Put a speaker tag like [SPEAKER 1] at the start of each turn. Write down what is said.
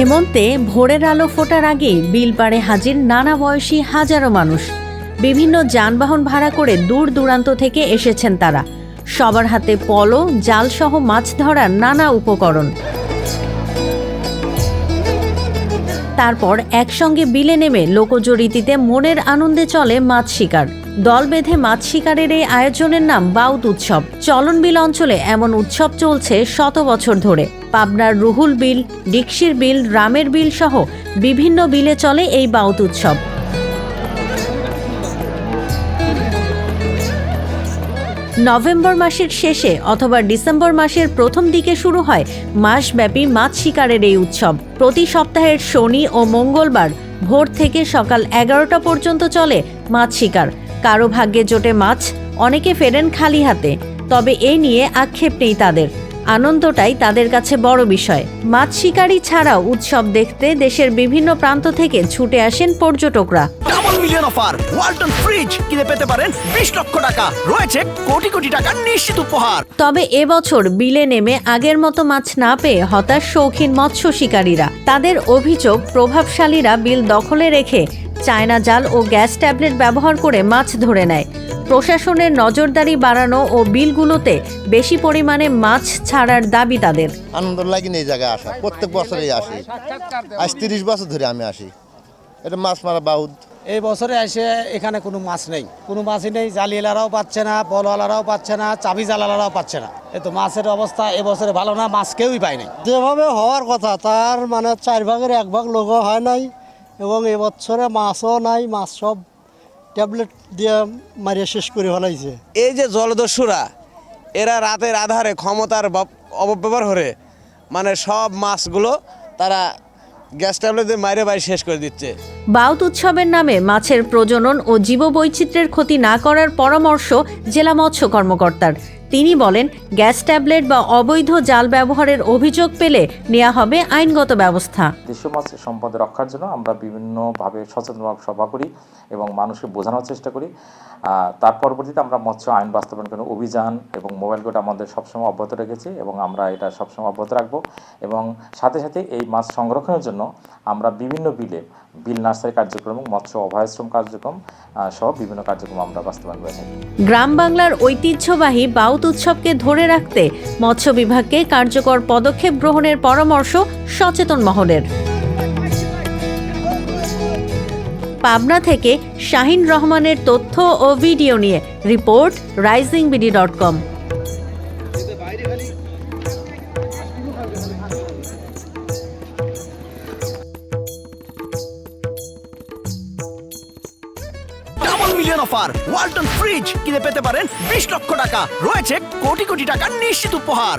[SPEAKER 1] হেমন্তে ভোরের আলো ফোটার আগে বিল পাড়ে হাজির নানা বয়সী হাজারো মানুষ। বিভিন্ন যানবাহন ভাড়া করে দূর দূরান্ত থেকে এসেছেন তারা। সবার হাতে পলো, জালসহ মাছ ধরার নানা উপকরণ। তারপর একসঙ্গে বিলে নেমে লোকজরীতিতে মনের আনন্দে চলে মাছ শিকার। দল বেঁধে মাছ শিকারের এই আয়োজনের নাম বাউত উৎসব। চলনবিল অঞ্চলে এমন উৎসব চলছে শত বছর ধরে। পাবনার রুহুল বিল ডিক্সির বিল, রামের বিল সহ বিভিন্ন বিলে চলে এই বাউত উৎসব। নভেম্বর মাসের শেষে অথবা ডিসেম্বর মাসের প্রথম দিকে শুরু হয় মাসব্যাপী মাছ শিকারের এই উৎসব। প্রতি সপ্তাহের শনি ও মঙ্গলবার ভোর থেকে সকাল এগারোটা পর্যন্ত চলে মাছ শিকার। কারও ভাগ্যে জোটে মাছ, অনেকে ফেরেন খালি হাতে। তবে এ নিয়ে আক্ষেপ নেই তাদের। আনন্দটাই তাদের কাছে বড় বিষয়। মাছ শিকারি ছাড়াও উৎসব দেখতে দেশের বিভিন্ন প্রান্ত থেকে ছুটে আসেন পর্যটকরা।
[SPEAKER 2] মিলিয়ন অফার ওয়ালটন ফ্রিজ কিনে পেতে পারেন বিশ লক্ষ টাকা। রয়েছে কোটি কোটি টাকার নিশ্চিত উপহার।
[SPEAKER 1] তবে এবছর বিলে নেমে আগের মতো মাছ না পেয়ে হতাশ শৌখিন মৎস্য শিকারীরা। তাদের অভিযোগ প্রভাবশালীরা বিল দখলে রেখে চায়না জাল ও গ্যাস ট্যাবলেট ব্যবহার করে মাছ ধরে নেয়। প্রশাসনের নজরদারি বাড়ানো ও বিলগুলোতে বেশি পরিমাণে মাছ ছাড়ার দাবি তাদের।
[SPEAKER 3] আনন্দ লাগে এই জায়গায় আসা প্রত্যেক বছরেই আসি। আজ তিরিশ বছর ধরে আমি আসি। এটা মাছ মারা বাউদ।
[SPEAKER 4] এই বছরে এসে এখানে কোনো মাছ নেই। কোনো মাছই নেই জালিয়ালারাও পাচ্ছে না বলওয়ালারাও পাচ্ছে না চাবি জালালারাও পাচ্ছে না। এ তো মাছের অবস্থা এবছরে ভালো না মাছ কেউই পায় নাই।
[SPEAKER 5] যেভাবে হওয়ার কথা তার মানে চার ভাগের এক ভাগ লোকও হয় নাই এবং এবছরে মাছও নাই মাছ সব ট্যাবলেট দিয়ে মারিয়ে শেষ করে ফেলাইছে।
[SPEAKER 6] এই যে জলদস্যুরা এরা রাতের আধারে ক্ষমতার অপব্যবহার করে মানে সব মাছগুলো তারা গ্যাস ট্যাবলেট মাইরে বাড়ি শেষ করে দিচ্ছে।
[SPEAKER 1] বাউত উৎসবের নামে মাছের প্রজনন ও জীববৈচিত্র্যের ক্ষতি না করার পরামর্শ জেলা মৎস্য কর্মকর্তার। তিনি বলেন, গ্যাস ট্যাবলেট বা অবৈধ জাল ব্যবহারের অভিযোগ পেলে নেওয়া হবে আইনগত ব্যবস্থা।
[SPEAKER 7] দেশীয় মাছ সম্পদ রক্ষার জন্য আমরা বিভিন্নভাবে সচেতনমূলক সভা করি এবং মানুষকে বোঝানোর চেষ্টা করি। তার পরবর্তীতে আমরা মৎস্য আইন বাস্তবায়ন কোনো অভিযান এবং মোবাইল কোড আমাদের সবসময় অব্যাহত রেখেছি এবং আমরা এটা সবসময় অব্যাহত রাখব। এবং সাথে সাথে এই মাছ সংরক্ষণের জন্য আমরা বিভিন্ন বিলে, বিল নার্সারি কার্যক্রম মৎস্য অভয়াশ্রম কার্যক্রম সহ বিভিন্ন কার্যক্রম আমরা বাস্তবায়ন করে থাকি
[SPEAKER 1] গ্রাম বাংলার ঐতিহ্যবাহী বাউত উৎসবকে ধরে রাখতে মৎস্য বিভাগকে কার্যকর পদক্ষেপ গ্রহণের পরামর্শ সচেতন মহলের। পাবনা থেকে শাহিন রহমানের তথ্য ও ভিডিও নিয়ে report rising BD dot com.
[SPEAKER 2] Million offer Walton fridge কিনে পেতে পারেন বিশ লক্ষ টাকা। রয়েছে কোটি কোটি টাকার নিশ্চিত উপহার।